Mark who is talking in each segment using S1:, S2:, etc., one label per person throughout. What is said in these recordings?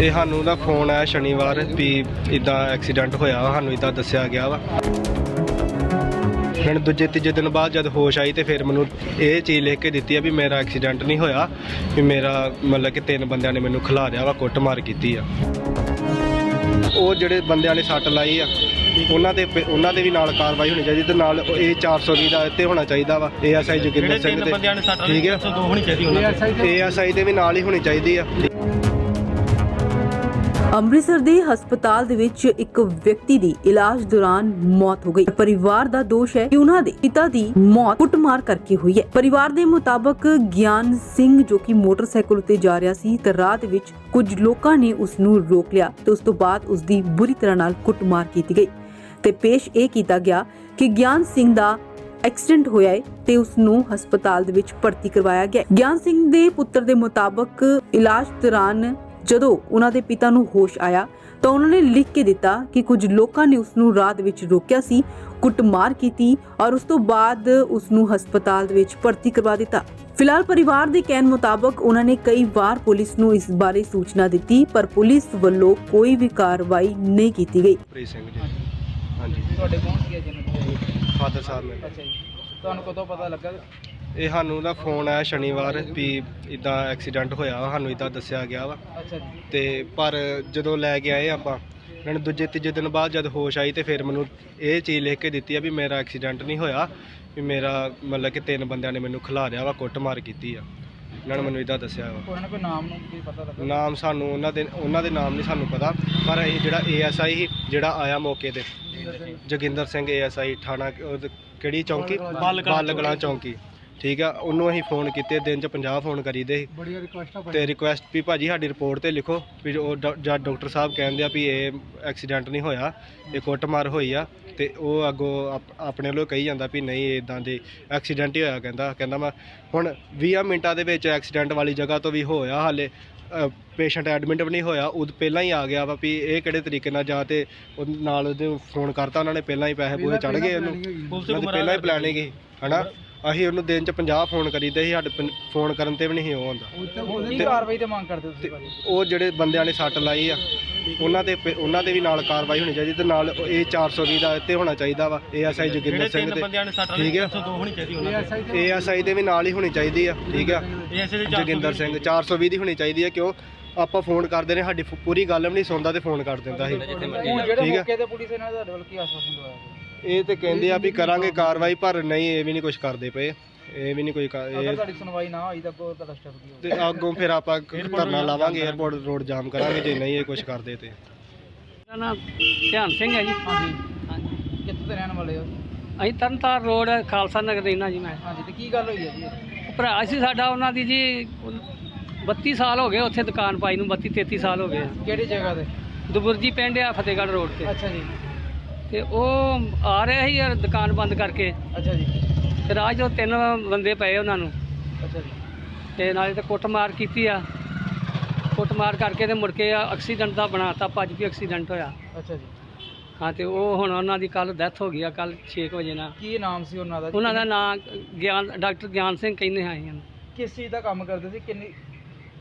S1: ਇਹ ਸਾਨੂੰ ਦਾ ਫੋਨ ਆਇਆ ਸ਼ਨੀਵਾਰ ਵੀ ਇਦਾਂ ਐਕਸੀਡੈਂਟ ਹੋਇਆ ਵਾ, ਸਾਨੂੰ ਇਦਾਂ ਦੱਸਿਆ ਗਿਆ ਵਾ। ਫਿਰ ਦੂਜੇ ਤੀਜੇ ਦਿਨ ਬਾਅਦ ਜਦ ਹੋਸ਼ ਆਈ ਤੇ ਫਿਰ ਮੈਨੂੰ ਇਹ ਚੀਜ਼ ਲਿਖ ਕੇ ਦਿੱਤੀ ਆ ਵੀ ਮੇਰਾ ਐਕਸੀਡੈਂਟ ਨਹੀਂ ਹੋਇਆ ਵੀ ਮੇਰਾ ਮਤਲਬ ਕਿ ਤਿੰਨ ਬੰਦਿਆਂ ਨੇ ਮੈਨੂੰ ਖਿਲਾਰਿਆ ਵਾ ਕੁੱਟਮਾਰ ਕੀਤੀ ਆ। ਉਹ ਜਿਹੜੇ ਬੰਦਿਆਂ ਨੇ ਸੱਟ ਲਾਈ ਆ ਉਹਨਾਂ ਦੇ ਉਹਨਾਂ ਦੇ ਵੀ ਨਾਲ ਕਾਰਵਾਈ ਹੋਣੀ ਚਾਹੀਦੀ ਤੇ ਨਾਲ ਇਹ 420 ਦਾ ਇੱਥੇ ਹੋਣਾ ਚਾਹੀਦਾ ਵਾ ਏਐਸਆਈ ਜੋਗਿੰਦਰ ਸਿੰਘ
S2: ਸੱਟ
S1: ਠੀਕ ਹੈ
S2: ਦੋ ਹੋਣੀ ਚਾਹੀਦੀ ਉਹਨਾਂ ਦੀ।
S1: ਏਐਸਆਈ ਦੇ ਵੀ ਨਾਲ ਹੀ ਹੋਣੀ ਚਾਹੀਦੀ ਆ।
S3: ਅੰਮ੍ਰਿਤਸਰ ਦੇ ਹਸਪਤਾਲ ਦੇ ਵਿੱਚ ਇੱਕ ਵਿਅਕਤੀ ਦੀ ਇਲਾਜ ਦੌਰਾਨ ਮੌਤ ਹੋ ਗਈ। ਪਰਿਵਾਰ ਦਾ ਦੋਸ਼ ਹੈ ਕਿ ਉਹਨਾਂ ਦੇ ਪਿਤਾ ਦੀ ਮੌਤ ਕੁੱਟਮਾਰ ਕਰਕੇ ਹੋਈ ਹੈ। ਪਰਿਵਾਰ ਦੇ ਮੁਤਾਬਕ ਗਿਆਨ ਸਿੰਘ ਜੋ ਕਿ ਮੋਟਰਸਾਈਕਲ ਉੱਤੇ ਜਾ ਰਿਹਾ ਸੀ, ਤੇ ਰਾਹ ਵਿੱਚ ਕੁਝ ਲੋਕਾਂ ਨੇ ਉਸ ਨੂੰ ਰੋਕ ਲਿਆ ਤੇ ਉਸ ਤੋਂ ਬਾਅਦ ਉਸ ਦੀ ਬੁਰੀ ਤਰ੍ਹਾਂ ਨਾਲ ਕੁੱਟਮਾਰ ਕੀਤੀ ਗਈ। ਤੇ ਪੇਸ਼ ਇਹ ਕੀਤਾ ਗਿਆ ਕਿ ਗਿਆਨ ਸਿੰਘ ਦਾ ਐਕਸੀਡੈਂਟ ਹੋਇਆ ਹੈ ਤੇ ਉਸ ਨੂੰ ਹਸਪਤਾਲ ਦੇ ਵਿੱਚ ਭਰਤੀ ਕਰਵਾਇਆ ਗਿਆ ਗਿਆਨ ਸਿੰਘ ਦੇ ਪੁੱਤਰ ਦੇ ਮੁਤਾਬਕ ਇਲਾਜ ਦੌਰਾਨ ਜਦੋਂ ਉਹਨਾਂ ਦੇ ਪਿਤਾ ਨੂੰ ਹੋਸ਼ ਆਇਆ ਤਾਂ ਉਹਨਾਂ ਨੇ ਲਿਖ ਕੇ ਦਿੱਤਾ ਕਿ ਕੁਝ ਲੋਕਾਂ ਨੇ ਉਸ ਨੂੰ ਦੇ ਵਿੱਚ ਰੋਕਿਆ ਸੀ ਕੁੱਟਮਾਰ ਕੀਤੀ ਔਰ ਉਸ ਤੋਂ ਬਾਅਦ ਉਸ ਨੂੰ ਹਸਪਤਾਲ ਦੇ ਵਿੱਚ ਭਰਤੀ ਕਰਵਾ ਦਿੱਤਾ। ਫਿਲਹਾਲ ਪਰਿਵਾਰ ਦੇ ਕਹਿਣ ਮੁਤਾਬਕ ਉਹਨਾਂ ਨੇ ਕਈ ਵਾਰ ਪੁਲਿਸ ਨੂੰ ਇਸ ਬਾਰੇ ਸੂਚਨਾ ਦਿੱਤੀ ਪਰ ਪੁਲਿਸ ਵੱਲੋਂ ਕੋਈ ਵੀ ਕਾਰਵਾਈ ਨਹੀਂ ਕੀਤੀ ਗਈ।
S1: ਪ੍ਰੀਤ ਸਿੰਘ ਜੀ। ਹਾਂਜੀ।
S4: ਤੁਹਾਡੇ ਕੌਣ ਸੀਗੇ ਜਿਹਨਾਂ ਦੀ
S1: ਫਾਦਰ ਸਾਹਿਬ ਮੇਰੇ
S4: ਅੱਛਾ ਜੀ। ਤੁਹਾਨੂੰ ਕਦੋਂ ਪਤਾ ਲੱਗਾ?
S1: ਇਹ ਸਾਨੂੰ ਦਾ ਫੋਨ ਆਇਆ ਸ਼ਨੀਵਾਰ ਵੀ ਇਦਾਂ ਐਕਸੀਡੈਂਟ ਹੋਇਆ ਵਾ, ਸਾਨੂੰ ਇਦਾਂ ਦੱਸਿਆ ਗਿਆ ਵਾ। ਤੇ ਪਰ ਜਦੋਂ ਲੈ ਕੇ ਆਏ ਆਪਾਂ ਇਹਨਾਂ ਨੇ ਦੂਜੇ ਤੀਜੇ ਦਿਨ ਬਾਅਦ ਜਦ ਹੋਸ਼ ਆਈ ਤੇ ਫਿਰ ਮੈਨੂੰ ਇਹ ਚੀਜ਼ ਲਿਖ ਕੇ ਦਿੱਤੀ ਆ ਵੀ ਮੇਰਾ ਐਕਸੀਡੈਂਟ ਨਹੀਂ ਹੋਇਆ ਵੀ ਮੇਰਾ ਮਤਲਬ ਕਿ ਤਿੰਨ ਬੰਦਿਆਂ ਨੇ ਮੈਨੂੰ ਖਿਲਾਰਿਆ ਵਾ ਕੁੱਟਮਾਰ ਕੀਤੀ ਆ। ਇਹਨਾਂ ਨੇ ਮੈਨੂੰ ਇਦਾਂ ਦੱਸਿਆ ਵਾ।
S4: ਕੋਈ ਨਾਮ ਨੂੰ ਵੀ ਪਤਾ ਲੱਗਾ।
S1: ਨਾਮ ਸਾਨੂੰ ਉਹਨਾਂ ਦੇ ਉਹਨਾਂ ਦੇ ਨਾਮ ਨਹੀਂ ਸਾਨੂੰ ਪਤਾ ਪਰ ਇਹ ਜਿਹੜਾ ਏਐਸਆਈ ਸੀ ਜਿਹੜਾ ਆਇਆ ਮੌਕੇ ਤੇ ਜੋਗਿੰਦਰ ਸਿੰਘ। ਏਐਸਆਈ ਥਾਣਾ ਕਿਹੜੀ ਚੌਂਕੀ? ਬਾਲਗਲਾ ਚੌਂਕੀ। ਠੀਕ ਆ ਉਹਨੂੰ ਅਸੀਂ ਫੋਨ ਕੀਤੇ ਦਿਨ ਚ 50 ਫੋਨ ਕਰੀਦੇ ਸੀ।
S4: ਬੜੀ ਰਿਕੁਐਸਟ ਆ
S1: ਤੇ ਰਿਕੁਐਸਟ ਵੀ ਭਾਜੀ ਸਾਡੀ ਰਿਪੋਰਟ ਤੇ ਲਿਖੋ ਵੀ ਉਹ ਡਾ- ਜਦ ਡਾਕਟਰ ਸਾਹਿਬ ਕਹਿੰਦੇ ਆ ਵੀ ਇਹ ਐਕਸੀਡੈਂਟ ਨਹੀਂ ਹੋਇਆ ਇਹ ਕੁੱਟਮਾਰ ਹੋਈ ਆ ਤੇ ਉਹ ਅੱਗੋਂ ਆਪ- ਆਪਣੇ ਵੱਲੋਂ ਕਹੀ ਜਾਂਦਾ ਵੀ ਨਹੀਂ ਇਦਾਂ ਦੇ ਐਕਸੀਡੈਂਟ ਹੀ ਹੋਇਆ ਕਹਿੰਦਾ ਕਹਿੰਦਾ ਮੈਂ ਹੁਣ 20 ਮਿੰਟਾਂ ਦੇ ਵਿੱਚ ਐਕਸੀਡੈਂਟ ਵਾਲੀ ਜਗ੍ਹਾ ਤੋਂ ਵੀ ਹੋਇਆ ਹਾਲੇ ਪੇਸ਼ੈਂਟ ਐਡਮਿਟ ਵੀ ਨਹੀਂ ਹੋਇਆ ਉਹ ਪਹਿਲਾਂ ਹੀ ਆ ਗਿਆ ਵਾ ਵੀ ਇਹ ਕਿਹੜੇ ਤਰੀਕੇ ਨਾਲ ਜਾਂ ਤੇ ਉਹ ਨਾਲ ਉਹਦੇ ਫੋਨ ਕਰਤਾ ਉਹਨਾਂ ਨੇ ਪਹਿਲਾਂ ਹੀ ਪੈਸੇ ਪੂਸੇ ਚੜ ਗਏ ਉਹਨੂੰ ਪਹਿਲਾਂ ਹੀ ਪਲਾਨਿੰਗ ਸੀ ਹਨਾ? ਅਸੀਂ ਉਹਨੂੰ ਦਿਨ ਚ 50 ਫੋਨ ਕਰੀਦੇ ਸੀ ਸਾਡੇ ਫੋਨ ਕਰਨ ਤੇ ਵੀ ਨਹੀਂ ਸੀ ਉਹ ਤੇ-
S4: ਕਾਰਵਾਈ ਤੇ ਮੰਗ ਕਰਦੇ ਤੁਸੀਂ
S1: ਤੇ
S4: ਭਾਜੀ।
S1: ਉਹ ਜਿਹੜੇ ਬੰਦਿਆਂ ਨੇ ਸੱਟ ਲਾਈ ਆ ਉਹਨਾਂ ਤੇ ਪ- ਉਹਨਾਂ ਦੇ ਵੀ ਨਾਲ ਕਾਰਵਾਈ ਹੋਣੀ ਚਾਹੀਦੀ ਤੇ ਨਾਲ ਇਹ 420 ਦਾ ਇੱਥੇ ਹੋਣਾ ਚਾਹੀਦਾ ਵਾ ਏਐਸਆਈ ਜੋਗਿੰਦਰ
S2: ਜਿਹੜੇ
S1: ਸਿੰਘ
S2: ਤਿੰਨ
S1: ਤੇ
S2: ਬੰਦਿਆਂ ਨੇ ਸੱਟ
S1: ਠੀਕ ਹੈ।
S2: ਦੋ ਹੋਣੀ ਚਾਹੀਦੀ ਉਹਨਾਂ ਦੀ।
S1: ਏਐਸਆਈ ਦੇ ਵੀ ਨਾਲ ਹੀ ਹੋਣੀ ਚਾਹੀਦੀ ਆ ਠੀਕ ਆ?
S2: ਇਹ ਐਸੇ ਦੇ
S1: ਜੋਗਿੰਦਰ ਸਿੰਘ 420 ਦੀ ਹੋਣੀ ਚਾਹੀਦੀ ਆ ਕਿਉਂ? ਆਪਾਂ ਫੋਨ ਕਰਦੇ ਨੇ ਸਾਡੀ ਫ- ਪੂਰੀ ਗੱਲ ਵੀ ਨਹੀਂ ਸੁਣਦਾ ਤੇ ਫੋਨ ਕਰ ਦਿੰਦਾ ਸੀ।
S4: ਹੁਣ ਜਿਹੜੇ
S1: ਠੀਕ ਆ?
S4: ਮੌਕੇ ਤੇ ਪੁਲਿਸ ਇਹਨਾਂ ਦਾ ਤੁਹਾਡੇ ਵੱਲ ਕੀ ਆਸ਼ਵਾਸਨ ਦਵਾਇਆ?
S1: ਇਹ ਤੇ ਕਹਿੰਦੇ ਆ ਵੀ ਕਰਾਂਗੇ ਕਾਰਵਾਈ ਪਰ ਨਹੀਂ ਇਹ ਵੀ ਨਹੀਂ ਕੁਝ ਕਰਦੇ ਪਏ। ਇਹ ਵੀ ਨਹੀਂ ਕੋਈ ਕਾ-
S4: ਅਗਰ
S1: ਇਹ
S4: ਤੁਹਾਡੀ ਸੁਣਵਾਈ ਨਾ ਹੋਈ ਤਾਂ ਅੱਗੋਂ ਤੁਹਾਡਾ ਸਟੈਪ ਕੀ ਹੋਊਗਾ
S1: ਤੇ ਅੱਗੋਂ ਫਿਰ ਆਪਾਂ ਧਰਨਾ ਲਾਵਾਂਗੇ 에어ਪੋਰਟ ਰੋਡ ਜਾਮ ਕਰਾਂਗੇ ਜੇ ਨਹੀਂ ਇਹ ਕੁਝ ਕਰਦੇ ਤੇ।
S5: ਮੇਰਾ ਨਾਮ ਧਿਆਨ ਸਿੰਘ ਹੈ ਜੀ।
S4: ਹਾਂਜੀ।
S5: ਹਾਂਜੀ।
S4: ਕਿੱਥੋਂ ਦੇ ਰਹਿਣ ਵਾਲੇ ਹੋ?
S5: ਅਸੀਂ ਤਰਨਤਾਰ ਰੋਡ ਖਾਲਸਾ ਨਗਰ ਰਹਿਣਾ ਜੀ ਮੈਂ।
S4: ਹਾਂਜੀ ਤੇ ਕੀ ਗੱਲ ਹੋਈ ਹੈ ਜੀ?
S5: ਭਰਾ ਸੀ ਸਾਡਾ ਉਹਨਾਂ ਦੀ ਜੀ 32 ਸਾਲ ਹੋ ਗਏ ਉੱਥੇ ਦੁਕਾਨ ਪਾਈ ਨੂੰ 32 33 ਸਾਲ ਹੋ ਗਏ।
S4: ਕਿਹੜੀ ਜਗ੍ਹਾ ਤੇ?
S5: ਦੁਬੁਰਜੀ ਪਿੰਡ ਆ ਫਤਿਹਗੜ੍ਹ ਰੋਡ ਤੇ।
S4: ਅੱਛਾ ਜੀ।
S5: ਤੇ ਉਹ ਆ ਰਹੇ ਸੀ ਯਾਰ ਦੁਕਾਨ ਬੰਦ ਕਰਕੇ।
S4: ਅੱਛਾ ਜੀ।
S5: ਤੇ ਰਾਹ 'ਚੋਂ ਤਿੰਨ ਬੰਦੇ ਪਏ ਉਹਨਾਂ ਨੂੰ।
S4: ਅੱਛਾ ਜੀ।
S5: ਤੇ ਨਾਲੇ ਤੇ ਕੁੱਟਮਾਰ ਕੀਤੀ ਆ। ਕੁੱਟਮਾਰ ਕਰਕੇ ਤੇ ਮੁੜ ਕੇ ਐਕਸੀਡੈਂਟ ਦਾ ਬਣਾਤਾ ਭੱਜ ਵੀ ਐਕਸੀਡੈਂਟ ਹੋਇਆ।
S4: ਅੱਛਾ ਜੀ।
S5: ਹਾਂ ਤੇ ਉਹ ਹੁਣ ਉਹਨਾਂ ਦੀ ਕੱਲ ਡੈਥ ਹੋ ਗਈ ਆ ਕੱਲ 6 ਵਜੇ ਨਾਲ।
S4: ਕੀ ਨਾਮ ਸੀ ਉਹਨਾਂ ਦਾ?
S5: ਉਹਨਾਂ ਦਾ ਨਾਮ ਗਿਆਨ ਡਾਕਟਰ ਗਿਆਨ ਸਿੰਘ ਕਹਿੰਦੇ ਹਾਂ ਅਸੀਂ।
S4: ਕਿਸ ਚੀਜ਼ ਦਾ ਕੰਮ ਕਰਦੇ ਸੀ? ਕਿੰਨੀ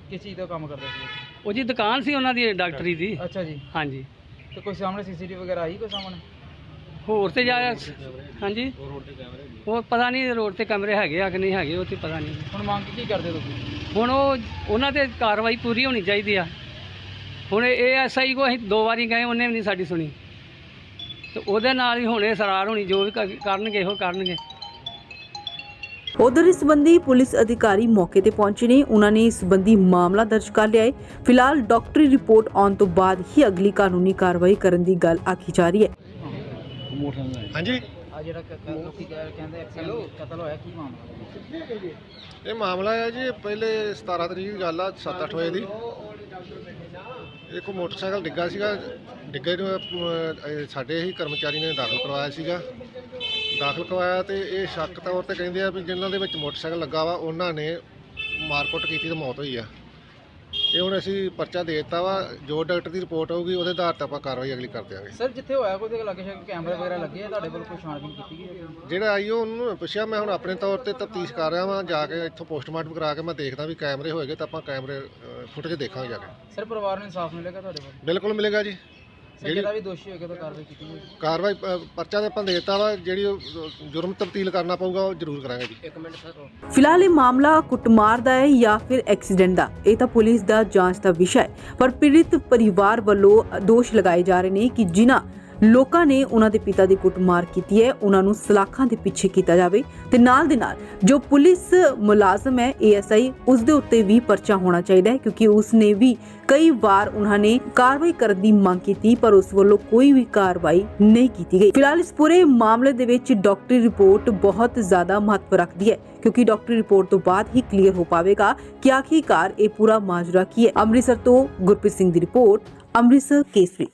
S4: ਕਿਸ ਚੀਜ਼ ਦਾ ਕੰਮ ਕਰਦੇ ਸੀ?
S5: ਉਹ ਜੀ ਦੁਕਾਨ ਸੀ ਉਹਨਾਂ ਦੀ ਡਾਕਟਰੀ ਦੀ।
S4: ਅੱਛਾ ਜੀ।
S5: ਹਾਂਜੀ।
S4: ਤੇ ਕੋਈ ਸਾਹਮਣੇ ਸੀਸੀਟੀਵੀ ਵਗੈਰਾ ਆਈ ਕੋਈ ਸਾਹਮਣੇ?
S5: ਹੋਰ ਤੇ ਜਾ ਹਾਂਜੀ? ਉਹ ਪਤਾ ਨਹੀਂ ਰੋਡ ਤੇ ਕਮਰੇ ਹੈਗੇ ਆ ਕਿ ਨਹੀਂ ਹੈਗੇ ਉਹ ਤੇ ਪਤਾ ਨਹੀਂ।
S4: ਹੁਣ ਮੰਗ ਕੀ ਕਰਦੇ ਤੁਸੀਂ?
S5: ਹੁਣ ਉਹ ਉਹਨਾਂ ਤੇ ਕਾਰਵਾਈ ਪੂਰੀ ਹੋਣੀ ਚਾਹੀਦੀ ਆ। ਹੁਣ ਇਹ ਐਸਆਈ ਕੋ ਅਸੀਂ ਦੋ ਵਾਰੀ ਗਏ ਉਹਨੇ ਵੀ ਨਹੀਂ ਸਾਡੀ ਸੁਣੀ। ਤੇ ਉਹਦੇ ਨਾਲ ਹੀ ਹੁਣੇ ਸਰਾਰ ਹੋਣੀ ਜੋ ਵੀ ਕ- ਕਰਨਗੇ ਇਹੋ ਕਰਨਗੇ।
S3: ਉਧਰ ਇਸ ਸੰਬੰਧੀ ਪੁਲਿਸ ਅਧਿਕਾਰੀ ਮੌਕੇ ਤੇ ਪਹੁੰਚੇ ਨੇ। ਉਹਨਾਂ ਨੇ ਇਸ ਸੰਬੰਧੀ ਮਾਮਲਾ ਦਰਜ ਕਰ ਲਿਆ ਹੈ। ਫਿਲਹਾਲ ਡਾਕਟਰੀ ਰਿਪੋਰਟ ਆਉਣ ਤੋਂ ਬਾਅਦ ਹੀ ਅਗਲੀ ਕਾਨੂੰਨੀ ਕਾਰਵਾਈ ਕਰਨ ਦੀ ਗੱਲ ਆਖੀ ਜਾ ਰਹੀ ਹੈ।
S1: ਹਾਂਜੀ।
S4: ਆ ਜਿਹੜਾ ਕ- ਕ- ਲੋਕੀ ਕਹਿ- ਕਹਿੰਦੇ ਐਕਸੀਡੈਂਟ ਕਤਲ ਹੋਇਆ ਕੀ ਮਾਮਲਾ?
S6: ਇਹ ਮਾਮਲਾ ਹੈ ਜੀ ਪਹਿਲੇ 17 ਤਰੀਕ ਦੀ ਗੱਲ ਆ 7-8 ਵਜੇ ਦੀ। ਇੱਕ ਮੋਟਰਸਾਈਕਲ ਡਿੱਗਾ ਸੀਗਾ ਡਿੱਗੇ ਨੂੰ ਅਹ, ਇਹ ਸਾਡੇ ਹੀ ਕਰਮਚਾਰੀ ਨੇ ਦਾਖਲ ਕਰਵਾਇਆ ਸੀਗਾ। ਦਾਖਲ ਕਰਵਾਇਆ ਤੇ ਇਹ ਸ਼ੱਕ ਤੌਰ ਤੇ ਕਹਿੰਦੇ ਆ ਵੀ ਜਿਨ੍ਹਾਂ ਦੇ ਵਿੱਚ ਮੋਟਰਸਾਈਕਲ ਲੱਗਾ ਵਾ ਉਹਨਾਂ ਨੇ ਮਾਰਕੁੱਟ ਕੀਤੀ ਤੇ ਮੌਤ ਹੋਈ ਆ। ਇਹ ਹੁਣ ਅਸੀਂ ਪਰਚਾ ਦੇ ਦਿੱਤਾ ਵਾ ਜੋ ਡਾਕਟਰ ਦੀ ਰਿਪੋਰਟ ਆਊਗੀ ਉਹਦੇ ਆਧਾਰ ਤੇ ਆਪਾਂ ਕਾਰਵਾਈ ਅਗਲੀ ਕਰ ਦਿਆਂਗੇ।
S4: ਸਰ ਜਿੱਥੇ ਹੋਇਆ ਕੋਈ ਦੇ ਲੱਗੇ ਸ਼ੱਕ ਕੈਮਰੇ ਵਗੈਰਾ ਲੱਗੇ ਆ ਤੁਹਾਡੇ ਕੋਲ ਕੋਈ ਛਾਣਬੀਨ ਕੀਤੀ ਗਈ ਹੈ?
S6: ਜਿਹੜਾ ਆਈਓ ਉਹਨੂੰ ਪੁੱਛਿਆ ਮੈਂ ਹੁਣ ਆਪਣੇ ਤੌਰ ਤੇ ਤਫਤੀਸ਼ ਕਰ ਰਿਹਾ ਵਾਂ ਜਾ ਕੇ ਇੱਥੋਂ ਪੋਸਟਮਾਰਟਮ ਕਰਾ ਕੇ ਮੈਂ ਦੇਖਦਾ ਵੀ ਕੈਮਰੇ ਹੋਏਗੇ ਤਾਂ ਆਪਾਂ ਕੈਮਰੇ ਫੁਟੇਜ ਦੇਖਾਂਗੇ ਜਾ ਕੇ।
S4: ਸਰ ਪਰਿਵਾਰ ਨੂੰ ਇਨਸਾਫ ਮਿਲੇਗਾ ਤੁਹਾਡੇ ਕੋਲ?
S6: ਬਿਲਕੁਲ ਮਿਲੇਗਾ ਜੀ। ਜਿਹੜੀ-
S4: ਜਿਹੜਾ ਵੀ ਦੋਸ਼ੀ ਹੋਏਗਾ ਤਾਂ ਕਾਰਵਾਈ ਕੀਤੀ ਜਾਏਗੀ
S6: ਕਾਰਵਾਈ ਅ, ਪਰਚਾ ਤੇ ਆਪਾਂ ਦੇ ਦਿੱਤਾ ਵਾ ਜਿਹੜੀ ਉਹ ਜੁਰਮ ਤਬਦੀਲ ਕਰਨਾ ਪਊਗਾ ਉਹ ਜ਼ਰੂਰ ਕਰਾਂਗੇ ਜੀ।
S4: ਇੱਕ ਮਿੰਟ ਸਰ।
S3: ਫਿਲਹਾਲ ਇਹ ਮਾਮਲਾ ਕੁੱਟਮਾਰ ਦਾ ਹੈ ਜਾਂ ਫਿਰ ਐਕਸੀਡੈਂਟ ਦਾ ਇਹ ਤਾਂ ਪੁਲਿਸ ਦਾ ਜਾਂਚ ਦਾ ਵਿਸ਼ਾ ਹੈ। ਪਰ ਪੀੜਿਤ ਪਰਿਵਾਰ ਵੱਲੋਂ ਦੋਸ਼ ਲਗਾਏ ਜਾ ਰਹੇ ਨੇ ਕਿ ਜਿਨ੍ਹਾਂ ਲੋਕਾਂ ਨੇ ਉਹਨਾਂ ਦੇ ਪਿਤਾ ਦੀ ਕੁੱਟਮਾਰ ਕੀਤੀ ਹੈ, ਉਹਨਾਂ ਨੂੰ ਸਲਾਖਾਂ ਦੇ ਪਿੱਛੇ ਕੀਤਾ ਜਾਵੇ ਤੇ ਨਾਲ ਦੇ ਨਾਲ ਜੋ ਪੁਲਿਸ ਮੁਲਾਜ਼ਮ ਹੈ ਏਐਸਆਈ ਉਸ ਦੇ ਉੱਤੇ ਵੀ ਪਰਚਾ ਹੋਣਾ ਚਾਹੀਦਾ ਹੈ ਕਿਉਂਕਿ ਉਸ ਨੇ ਵੀ ਕਈ ਵਾਰ ਉਹਨਾਂ ਨੇ ਕਾਰਵਾਈ ਕਰਨ ਦੀ ਮੰਗ ਕੀਤੀ, ਪਰ ਉਸ ਵੱਲੋਂ ਕੋਈ ਵੀ ਕਾਰਵਾਈ ਨਹੀਂ ਕੀਤੀ ਗਈ। ਫਿਲਹਾਲ ਇਸ ਪੂਰੇ ਮਾਮਲੇ ਦੇ ਵਿੱਚ ਡਾਕਟਰੀ ਰਿਪੋਰਟ ਬਹੁਤ ਜ਼ਿਆਦਾ ਮਹੱਤਵ ਰੱਖਦੀ ਹੈ ਕਿਉਂਕਿ ਡਾਕਟਰੀ ਰਿਪੋਰਟ ਤੋਂ ਬਾਅਦ ਹੀ ਕਲੀਅਰ ਹੋ ਪਾਵੇਗਾ ਕਿ ਆਖਿਰਕਾਰ ਇਹ ਪੂਰਾ ਮਾਜਰਾ ਕੀ ਹੈ। ਅੰਮ੍ਰਿਤਸਰ ਤੋਂ ਗੁਰਪ੍ਰੀਤ ਸਿੰਘ ਦੀ ਰਿਪੋਰਟ, ਅੰਮ੍ਰਿਤਸਰ ਕੇਸਰੀ।